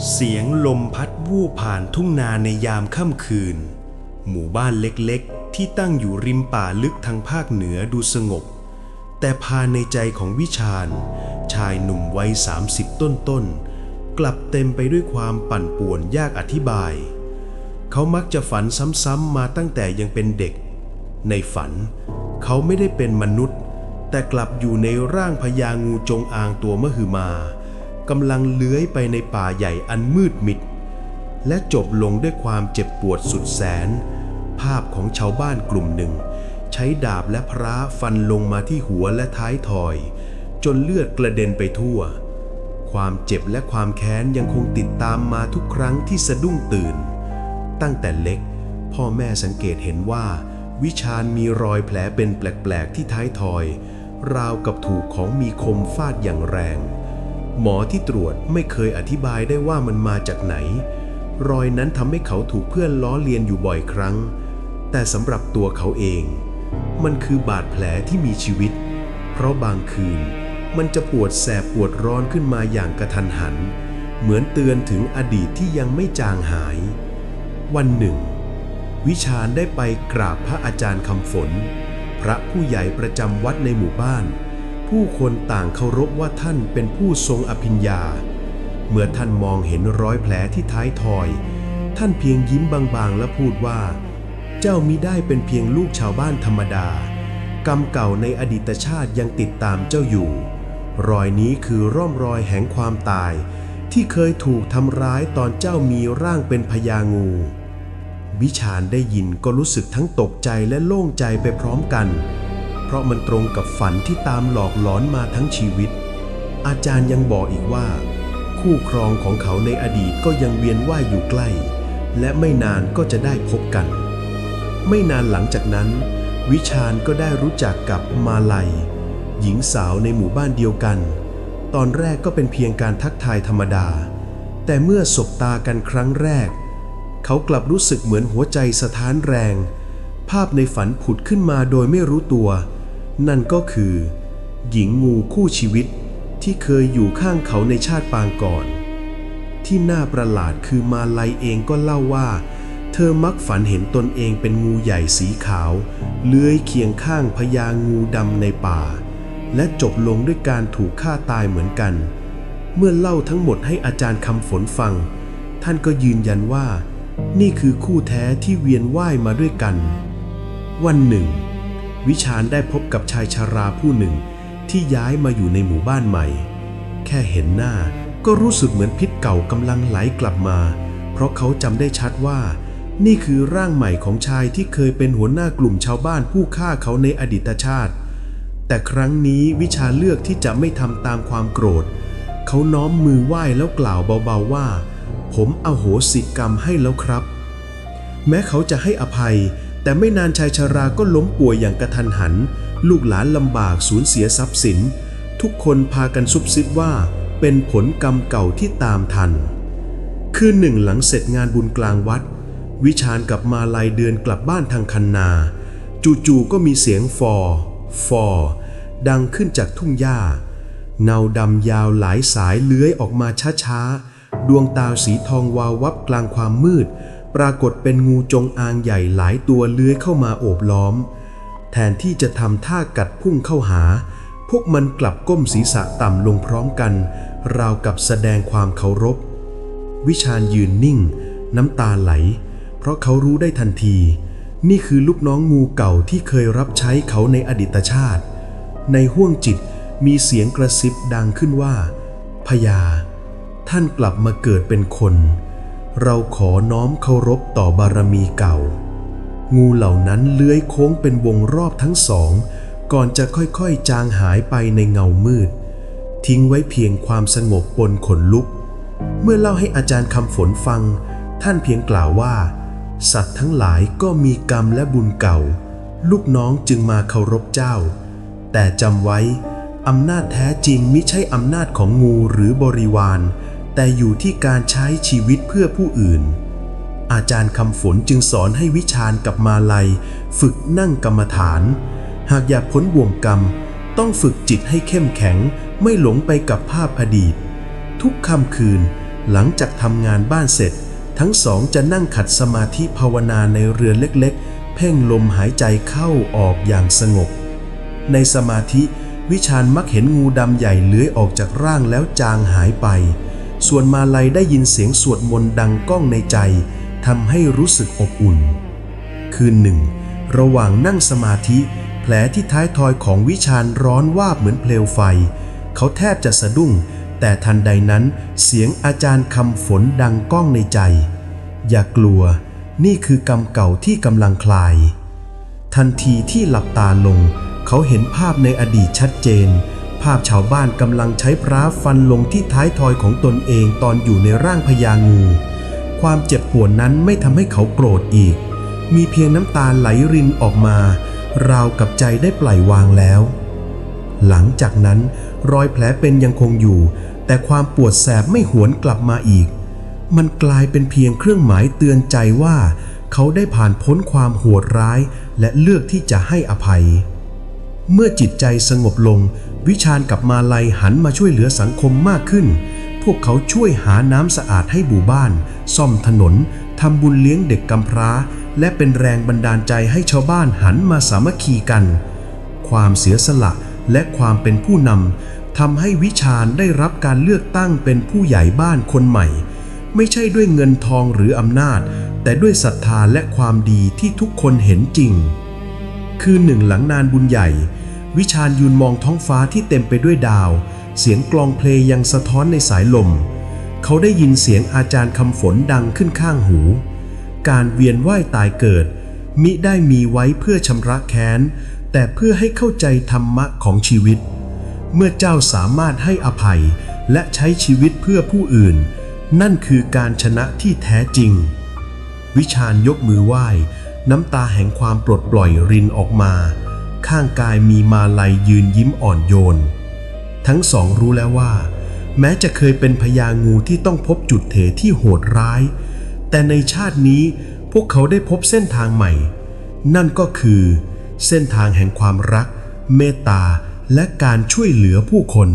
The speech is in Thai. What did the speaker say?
เสียงลมพัดวูบผ่านทุ่งนาในยามค่ำคืน หมู่บ้านเล็กๆ ที่ตั้งอยู่ริมป่าลึกทางภาคเหนือดูสงบ แต่ภายในใจของวิชาญ ชายหนุ่มวัยสามสิบต้นๆ กลับเต็มไปด้วยความปั่นป่วนยากอธิบาย เขามักจะฝันซ้ำๆมาตั้งแต่ยังเป็นเด็ก ในฝัน เขาไม่ได้เป็นมนุษย์ แต่กลับอยู่ในร่างพญางูจงอางตัวมหึมา กำลังเลื้อยไปในป่าใหญ่อันมืดมิด และจบลงด้วยความเจ็บปวดสุดแสน ภาพของชาวบ้านกลุ่มหนึ่ง ใช้ดาบและพระฟันลงมาที่หัวและท้ายทอย จนเลือดกระเด็นไปทั่ว ความเจ็บและความแค้นยังคงติดตามมาทุกครั้งที่สะดุ้งตื่น ตั้งแต่เล็ก พ่อแม่สังเกตเห็นว่า วิชาญมีรอยแผลเป็นแปลกๆที่ท้ายทอย ราวกับถูกของมีคมฟาดอย่างแรง หมอที่ตรวจไม่เคยอธิบายได้ว่ามันมาจากไหน รอยนั้นทำให้เขาถูกเพื่อนล้อเลียนอยู่บ่อยครั้ง แต่สำหรับตัวเขาเอง มันคือบาดแผลที่มีชีวิต เพราะบางคืน มันจะปวดแสบปวดร้อนขึ้นมาอย่างกระทันหัน เหมือนเตือนถึงอดีตที่ยังไม่จางหาย วันหนึ่ง วิชาญได้ไปกราบพระอาจารย์คำฝน พระผู้ใหญ่ประจำวัดในหมู่บ้าน ผู้คนต่างเคารพว่าท่านเป็นผู้ทรงอภิญญา เมื่อท่านมองเห็นรอยแผลที่ท้ายทอย ท่านเพียงยิ้มบางๆ และพูดว่า เจ้ามิได้เป็นเพียงลูกชาวบ้านธรรมดา กรรมเก่าในอดีตชาติยังติดตามเจ้าอยู่ รอยนี้คือร่องรอยแห่งความตาย ที่เคยถูกทำร้ายตอนเจ้ามีร่างเป็นพญางูวิชาญได้ยินก็รู้สึกทั้งตกใจและโล่งใจไปพร้อมกัน ราะมันตรงกับฝันที่ตามหลอกหลอนมาทั้งชีวิต อาจารย์ยังบอกอีกว่า คู่ครองของเขาในอดีตก็ยังเวียนว่ายอยู่ใกล้ และไม่นานก็จะได้พบกัน ไม่นานหลังจากนั้น วิชาญก็ได้รู้จักกับมาลัย หญิงสาวในหมู่บ้านเดียวกัน ตอนแรกก็เป็นเพียงการทักทายธรรมดา แต่เมื่อสบตากันครั้งแรก เขากลับรู้สึกเหมือนหัวใจสะท้านแรงภาพในฝันผุดขึ้นมาโดยไม่รู้ตัว นั่นก็คือ หญิงงูคู่ชีวิตที่เคยอยู่ข้างเขาในชาติปางก่อน ที่น่าประหลาดคือมาลัยเองก็เล่าว่า เธอมักฝันเห็นตนเองเป็นงูใหญ่สีขาว เลื้อยเคียงข้างพญางูดำในป่า และจบลงด้วยการถูกฆ่าตายเหมือนกัน เมื่อเล่าทั้งหมดให้อาจารย์คำฝนฟัง ท่านก็ยืนยันว่า นี่คือคู่แท้ที่เวียนว่ายมาด้วยกัน วันหนึ่ง วิชาญได้พบกับชายชาราผู้หนึ่ง ที่ย้ายมาอยู่ในหมู่บ้านใหม่ แค่เห็นหน้าก็รู้สึกเหมือนพิษเก่ากำลังไหลกลับมา เพราะเขาจำได้ชัดว่า นี่คือร่างใหม่ของชายที่เคยเป็นหัวหน้ากลุ่มชาวบ้านผู้ฆ่าเขาในอดีตชาติ แต่ครั้งนี้วิชาเลือกที่จะไม่ทำตามความโกรธ เขาน้อมมือไหว้แล้วกล่าวเบาๆว่า ผมอโหสิกรรมให้แล้วครับ แม้เขาจะให้อภัย แต่ไม่นานชายชาราก็ล้มป่วยอย่างกระทันหัน ลูกหลานลำบากสูญเสียทรัพย์สิน ทุกคนพากันซุบซิบว่า เป็นผลกรรมเก่าที่ตามทัน คืนหนึ่งหลังเสร็จงานบุญกลางวัด วิชาญกับมาลายเดือนกลับบ้านทางคันนา จู่ๆก็มีเสียงฟอ ฟอ ดังขึ้นจากทุ่งหญ้า เงาดำยาวหลายสายเลื้อยออกมาช้าๆ ดวงตาสีทองวาววับกลางความมืด ปรากฏเป็นงูจงอางใหญ่หลายตัวเลื้อยเข้ามาโอบล้อม แทนที่จะทำท่ากัดพุ่งเข้าหา พวกมันกลับก้มศีรษะต่ำลงพร้อมกัน ราวกับแสดงความเคารพ วิชาญยืนนิ่ง น้ำตาไหล เพราะเขารู้ได้ทันที นี่คือลูกน้องงูเก่าที่เคยรับใช้เขาในอดีตชาติ ในห้วงจิตมีเสียงกระซิบดังขึ้นว่าพญาท่านกลับมาเกิดเป็นคน เราขอน้อมเคารพต่อบารมีเก่า งูเหล่านั้นเลื้อยโค้งเป็นวงรอบทั้งสอง ก่อนจะค่อยๆ จางหายไปในเงามืด ทิ้งไว้เพียงความสงบปนขนลุก เมื่อเล่าให้อาจารย์คำฝนฟัง ท่านเพียงกล่าวว่า สัตว์ทั้งหลายก็มีกรรมและบุญเก่า ลูกน้องจึงมาเคารพเจ้า แต่จำไว้อำนาจแท้จริงมิใช่อำนาจของงูหรือบริวาร แต่อยู่ที่การใช้ชีวิตเพื่อผู้อื่น อาจารย์คำฝนจึงสอนให้วิชาญกับมาลัย ฝึกนั่งกรรมฐาน หากอยากพ้นวงกรรม ต้องฝึกจิตให้เข้มแข็ง ไม่หลงไปกับภาพอดีต ทุกค่ำคืนหลังจากทำงานบ้านเสร็จ ทั้งสองจะนั่งขัดสมาธิภาวนาในเรือนเล็กๆ เพ่งลมหายใจเข้าออกอย่างสงบ ในสมาธิวิชาญมักเห็นงูดำใหญ่เลื้อยออกจากร่างแล้วจางหายไป ส่วนมาลัยได้ยินเสียงสวดมนต์ดังก้องในใจทำให้รู้สึกอบอุ่น คืนหนึ่ง ระหว่างนั่งสมาธิ แผลที่ท้ายทอยของวิชาญร้อนวาบเหมือนเปลวไฟ เขาแทบจะสะดุ้ง แต่ทันใดนั้นเสียงอาจารย์คำฝนดังก้องในใจ อย่ากลัว นี่คือกรรมเก่าที่กำลังคลาย ทันทีที่หลับตาลง เขาเห็นภาพในอดีตชัดเจน ภาพชาวบ้านกำลังใช้พระฟันลงที่ท้ายทอยของตนเองตอนอยู่ในร่างพญางู ความเจ็บปวดนั้นไม่ทำให้เขาโกรธอีก มีเพียงน้ำตาไหลรินออกมา ราวกับใจได้ปล่อยวางแล้ว หลังจากนั้นรอยแผลเป็นยังคงอยู่ แต่ความปวดแสบไม่หวนกลับมาอีก มันกลายเป็นเพียงเครื่องหมายเตือนใจว่า เขาได้ผ่านพ้นความโหดร้าย และเลือกที่จะให้อภัย เมื่อจิตใจสงบลง วิชาญกับมาลัยหันมาช่วยเหลือสังคมมากขึ้น พวกเขาช่วยหาน้ำสะอาดให้บู่บ้าน ซ่อมถนน ทำบุญเลี้ยงเด็กกำพร้า และเป็นแรงบันดาลใจให้ชาวบ้านหันมาสามัคคีกัน ความเสียสละและความเป็นผู้นำทำให้วิชาญได้รับการเลือกตั้งเป็นผู้ใหญ่บ้านคนใหม่ ไม่ใช่ด้วยเงินทองหรืออำนาจ แต่ด้วยศรัทธาและความดีที่ทุกคนเห็นจริง คืนหนึ่งหลังนานบุญใหญ่ วิชาญยืนมองท้องฟ้าที่เต็มไปด้วยดาว เสียงกลองเพลงยังสะท้อนในสายลม เขาได้ยินเสียงอาจารย์คำฝนดังขึ้นข้างหู การเวียนว่ายตายเกิด มิได้มีไว้เพื่อชำระแค้น แต่เพื่อให้เข้าใจธรรมะของชีวิต เมื่อเจ้าสามารถให้อภัยและใช้ชีวิตเพื่อผู้อื่น นั่นคือการชนะที่แท้จริง วิชาญยกมือไหว้ น้ำตาแห่งความปลดปล่อยรินออกมา ข้างกายมีมาลัยยืนยิ้มอ่อนโยน ทั้งสองรู้แล้วว่า แม้จะเคยเป็นพญางูที่ต้องพบจุดเถที่โหดร้าย แต่ในชาตินี้พวกเขาได้พบเส้นทางใหม่ นั่นก็คือ เส้นทางแห่งความรัก เมตตาและการช่วยเหลือผู้คน